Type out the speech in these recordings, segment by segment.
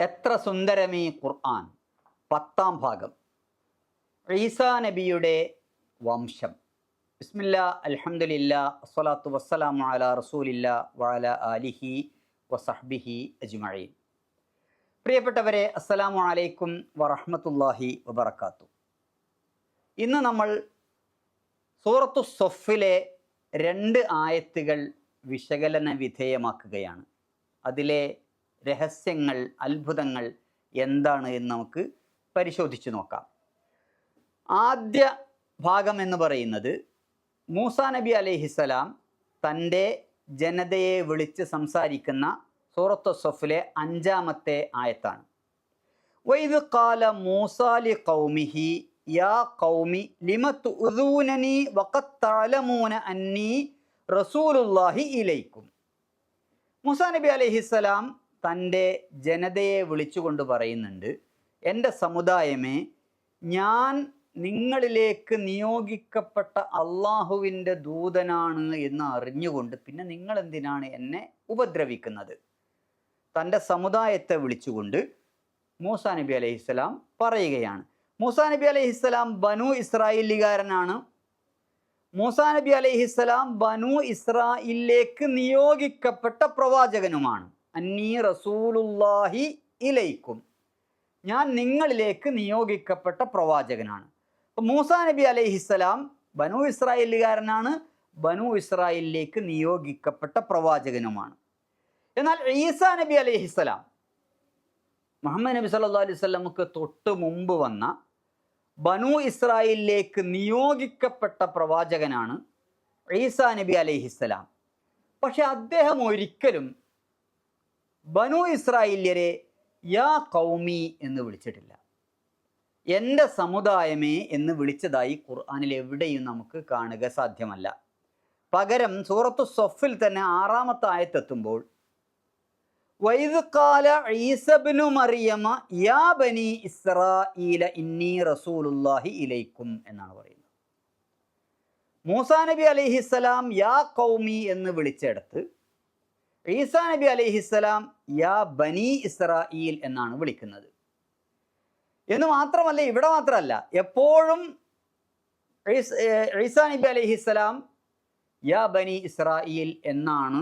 എത്ര സുന്ദരമീ ഖുർആൻ? പത്താം ഭാഗം. ഈസാ നബിയുടെ വംശം. ബിസ്മില്ല അലഹമുല്ല അസ്സലാത്തു വസ്സലാമു അല റസൂലില്ല വഅല അലിഹി വസഹ്ബിഹി അജ്മഈ പ്രിയപ്പെട്ടവരെ അസ്സലാമു അലൈക്കും വറഹമത്തല്ലാഹി വബർക്കാത്തു ഇന്ന് നമ്മൾ സൂറത്തു സൊഫിലെ രണ്ട് ആയത്തുകൾ വിശകലന വിധേയമാക്കുകയാണ്. അതിലെ രഹസ്യങ്ങൾ അത്ഭുതങ്ങൾ എന്താണ് എന്ന് നമുക്ക് പരിശോധിച്ചു നോക്കാം. ആദ്യ ഭാഗം എന്ന് പറയുന്നത് മൂസ നബി അലൈഹിസ്സലാം തന്റെ ജനതയെ വിളിച്ച് സംസാരിക്കുന്ന സൂറത്ത് സൊഫിലെ അഞ്ചാമത്തെ ആയത്താണ്. വൈദ് കാല മൂസാലി കൗമിഹി യാ കൗമി ലിമത്ത് ഉദൂനനി വക്കത്തലമൂന അന്നി റസൂലുല്ലാഹി ഇലൈക്കും. മൂസാ നബി അലൈഹിസ്സലാം തന്റെ ജനതയെ വിളിച്ചുകൊണ്ട് പറയുന്നുണ്ട് എന്റെ സമുദായമേ ഞാൻ നിങ്ങളിലേക്ക് നിയോഗിക്കപ്പെട്ട അള്ളാഹുവിന്റെ ദൂതനാണ് എന്ന് അറിഞ്ഞുകൊണ്ട് പിന്നെ നിങ്ങൾ എന്തിനാണ് എന്നെ ഉപദ്രവിക്കുന്നത്? തന്റെ സമുദായത്തെ വിളിച്ചുകൊണ്ട് മൂസാ നബി അലൈഹിസ്സലാം പറയുകയാണ്. മൂസാ നബി അലൈഹിസ്സലാം ബനു ഇസ്രായേലികാരനാണ്. മൂസാ നബി അലൈഹിസ്സലാം ബനു ഇസ്രായിലേക്ക് നിയോഗിക്കപ്പെട്ട പ്രവാചകനുമാണ്. അന്നീ റസൂലുല്ലാഹി ഇലൈക്കും. ഞാൻ നിങ്ങളിലേക്ക് നിയോഗിക്കപ്പെട്ട പ്രവാചകനാണ്. അപ്പം മൂസാ നബി അലൈഹിസ്സലാം ബനു ഇസ്രായേലുകാരനാണ്. ബനു ഇസ്രായേലിലേക്ക് നിയോഗിക്കപ്പെട്ട പ്രവാചകനുമാണ്. എന്നാൽ ഈസാ നബി അലൈഹിസ്സലാം മുഹമ്മദ് നബി സല്ലാ അലൈഹി സ്വലമുക്ക് തൊട്ട് മുമ്പ് വന്ന ബനു ഇസ്രായേലിലേക്ക് നിയോഗിക്കപ്പെട്ട പ്രവാചകനാണ് ഈസാ നബി അലൈഹിസ്സലാം പക്ഷെ അദ്ദേഹം ഒരിക്കലും ബനു ഇസ്രായേല്യരെ യാ കൗമി എന്ന് വിളിച്ചിട്ടില്ല. എന്റെ സമുദായമേ എന്ന് വിളിച്ചതായി ഖുർആാനിൽ എവിടെയും നമുക്ക് കാണുക സാധ്യമല്ല. പകരം സൂറത്തു സൊഫിൽ തന്നെ ആറാമത്തെ ആയത്തെത്തുമ്പോൾ വൈദ്കാല ഈസബിനു മറിയമ യാ ബനി ഇസ്രായീല ഇന്നി റസൂലുല്ലാഹി ഇലൈക്കും എന്നാണ് പറയുന്നത്. മൂസാ നബി അലൈഹിസ്സലാം യാ കൗമി എന്ന് വിളിച്ചെടുത്ത് ഈസാ നബി അലൈഹിസ്സലാം യാ ബനി ഇസ്രായേൽ എന്നാണ് വിളിക്കുന്നത്. എന്ന് മാത്രമല്ല ഇവിടെ മാത്രമല്ല എപ്പോഴും ഈസാ നബി അലൈഹിസ്സലാം യാ ബനി ഇസ്രായേൽ എന്നാണ്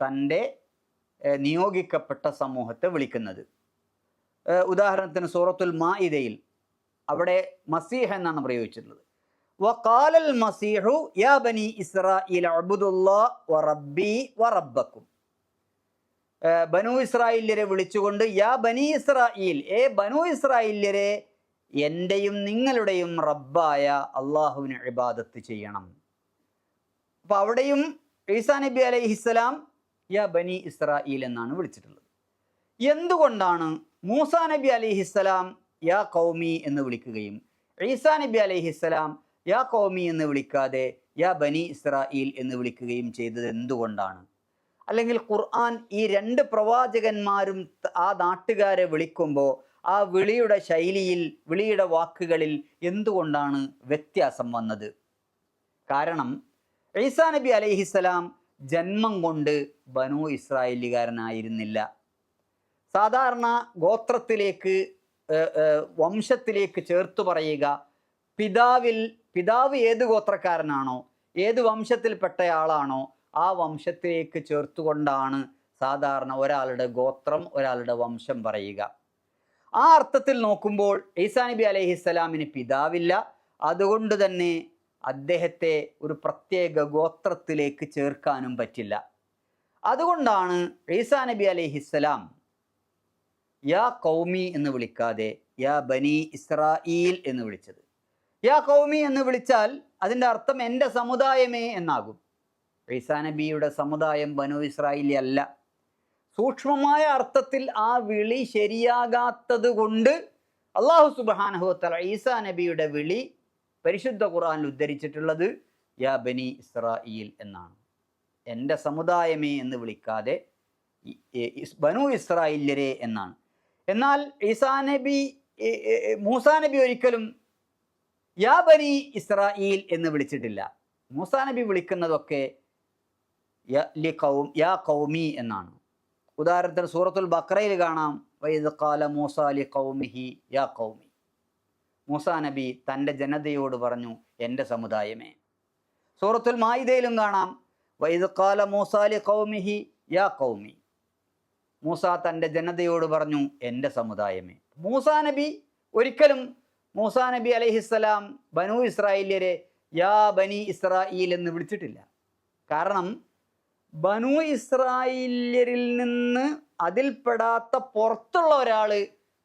തന്റെ നിയോഗിക്കപ്പെട്ട സമൂഹത്തെ വിളിക്കുന്നത്. ഉദാഹരണത്തിന് സൂറത്തുൽ മാഇദയിൽ അവിടെ മസീഹ എന്നാണ് പ്രയോഗിച്ചിട്ടുള്ളത്. വഖാലൽ മസീഹു യാ ബനി ഇസ്രായേൽ അബുദുല്ലാ വറബ്ബി വറബ്ബക്കും ബനു ഇസ്രായേല്യരെ വിളിച്ചുകൊണ്ട് യാ ബനി ഇസ്രായേൽ ഏ ബനു ഇസ്രായേല്യരെ എന്റെയും നിങ്ങളുടെയും റബ്ബായ അള്ളാഹുവിന് ഇബാദത്ത് ചെയ്യണം. അപ്പം അവിടെയും ഈസാ നബി അലൈഹിസ്സലാം യാ ബനി ഇസ്രായേൽ എന്നാണ് വിളിച്ചിട്ടുള്ളത്. എന്തുകൊണ്ടാണ് മൂസാ നബി അലിഹിസ്സലാം യാ കൗമി എന്ന് വിളിക്കുകയും ഈസാ നബി അലിഹിസ്സലാം യാ കൗമി എന്ന് വിളിക്കാതെ യാ ബനി ഇസ്രായേൽ എന്ന് വിളിക്കുകയും ചെയ്തത് എന്തുകൊണ്ടാണ്? അല്ലെങ്കിൽ ഖുർആൻ ഈ രണ്ട് പ്രവാചകന്മാരും ആ നാട്ടുകാരെ വിളിക്കുമ്പോൾ ആ വിളിയുടെ ശൈലിയിൽ വിളിയുടെ വാക്കുകളിൽ എന്തുകൊണ്ടാണ് വ്യത്യാസം വന്നത്? കാരണം ഈസാ നബി അലൈഹിസ്സലാം ജന്മം കൊണ്ട് ബനു ഇസ്രായേലുകാരനായിരുന്നില്ല സാധാരണ ഗോത്രത്തിലേക്ക് വംശത്തിലേക്ക് ചേർത്തു പറയുക പിതാവിൽ പിതാവ് ഏത് ഗോത്രക്കാരനാണോ ഏത് വംശത്തിൽപ്പെട്ടയാളാണോ ആ വംശത്തിലേക്ക് ചേർത്തുകൊണ്ടാണ് സാധാരണ ഒരാളുടെ ഗോത്രം ഒരാളുടെ വംശം പറയുക. ആ അർത്ഥത്തിൽ നോക്കുമ്പോൾ ഈസാ നബി അലഹിസ്സലാമിന് പിതാവില്ല. അതുകൊണ്ട് തന്നെ അദ്ദേഹത്തെ ഒരു പ്രത്യേക ഗോത്രത്തിലേക്ക് ചേർക്കാനും പറ്റില്ല. അതുകൊണ്ടാണ് ഈസാ നബി അലഹിസ്സലാം യാ കൗമി എന്ന് വിളിക്കാതെ യാ ബനി ഇസ്രായേൽ എന്ന് വിളിച്ചത്. യാ കൗമി എന്ന് വിളിച്ചാൽ അതിന്റെ അർത്ഥം എന്റെ സമുദായമേ എന്നാകും. ഈസാ നബിയുടെ സമുദായം ബനു ഇസ്രായേലി അല്ല. സൂക്ഷ്മമായ അർത്ഥത്തിൽ ആ വിളി ശരിയാകാത്തത് കൊണ്ട് അള്ളാഹു സുബാനഹുത്തല ഈസാ നബിയുടെ വിളി പരിശുദ്ധ ഖുറാനിൽ ഉദ്ധരിച്ചിട്ടുള്ളത് യാ ബനി ഇസ്രായേൽ എന്നാണ്. എന്റെ സമുദായമേ എന്ന് വിളിക്കാതെ ബനു ഇസ്രായേല്യരെ എന്നാണ്. എന്നാൽ ഈസാ നബി മൂസാ നബി ഒരിക്കലും യാ ബനി ഇസ്രായേൽ എന്ന് വിളിച്ചിട്ടില്ല. മൂസാ നബി വിളിക്കുന്നതൊക്കെ യാ കൗമി എന്നാണ്. ഉദാഹരണത്തിന് സൂറത്തുൽ ബക്രയിൽ കാണാം വൈദ് കാല മൂസാലി കൗമിഹി യാ കൗമി മൂസ നബി തന്റെ ജനതയോട് പറഞ്ഞു എന്റെ സമുദായമേ. സൂറത്തുൽ മായിദയിലും കാണാം വൈദ് കാല മൂസാലി കൗമിഹി യാ കൗമി മൂസ തന്റെ ജനതയോട് പറഞ്ഞു എന്റെ സമുദായമേ. മൂസ നബി ഒരിക്കലും മൂസ നബി അലഹിസ്സലാം ബനു ഇസ്രായേല്യരെ യാ ബനി ഇസ്രായേൽ എന്ന് വിളിച്ചിട്ടില്ല. കാരണം ബനു ഇസ്രായേല്യരിൽ നിന്ന് അതിൽപ്പെടാത്ത പുറത്തുള്ള ഒരാൾ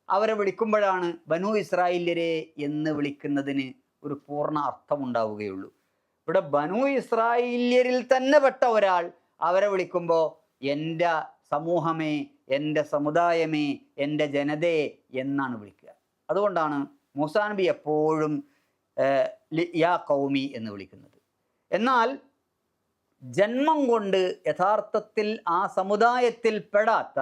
അവരെ വിളിക്കുമ്പോഴാണ് ബനു ഇസ്രായേല്യരെ എന്ന് വിളിക്കുന്നതിന് ഒരു പൂർണ അർത്ഥമുണ്ടാവുകയുള്ളൂ. ഇവിടെ ബനു ഇസ്രായേല്യരിൽ തന്നെ പെട്ട ഒരാൾ അവരെ വിളിക്കുമ്പോൾ എന്റെ സമൂഹമേ എന്റെ സമുദായമേ എന്റെ ജനതയെ എന്നാണ് വിളിക്കുക. അതുകൊണ്ടാണ് മൂസാ നബി എപ്പോഴും യാ കൗമി എന്ന് വിളിക്കുന്നത്. എന്നാൽ ജന്മം കൊണ്ട് യഥാർത്ഥത്തിൽ ആ സമുദായത്തിൽ പെടാത്ത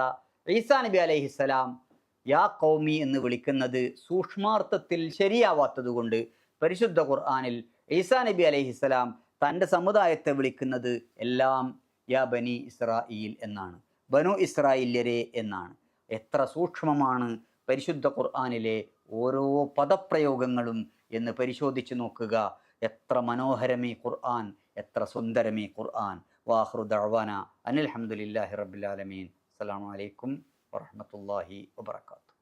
ഈസാ നബി അലൈഹിസ്സലാം യാ കൗമി എന്ന് വിളിക്കുന്നത് സൂക്ഷ്മാർത്ഥത്തിൽ ശരിയാവാത്തത് കൊണ്ട് പരിശുദ്ധ ഖുർആാനിൽ ഈസാ നബി അലൈഹിസ്സലാം തന്റെ സമുദായത്തെ വിളിക്കുന്നത് എല്ലാം യാ ബനി ഇസ്രായേൽ എന്നാണ്. ബനു ഇസ്രായേല്യരെ എന്നാണ്. എത്ര സൂക്ഷ്മമാണ് പരിശുദ്ധ ഖുർആാനിലെ ഓരോ പദപ്രയോഗങ്ങളും എന്ന് പരിശോധിച്ച് നോക്കുക. എത്ര മനോഹരമേ ഖുർആൻ എത്ര സുന്ദരമേ ഖുർആൻ. വാഹ്റു ദഅവാന അനിൽഹമുല്ലാഹി ആലമീൻ. അസ്സലാമു അലൈക്കും വറഹ്മത്തുള്ളാഹി വബറകാതുഹു.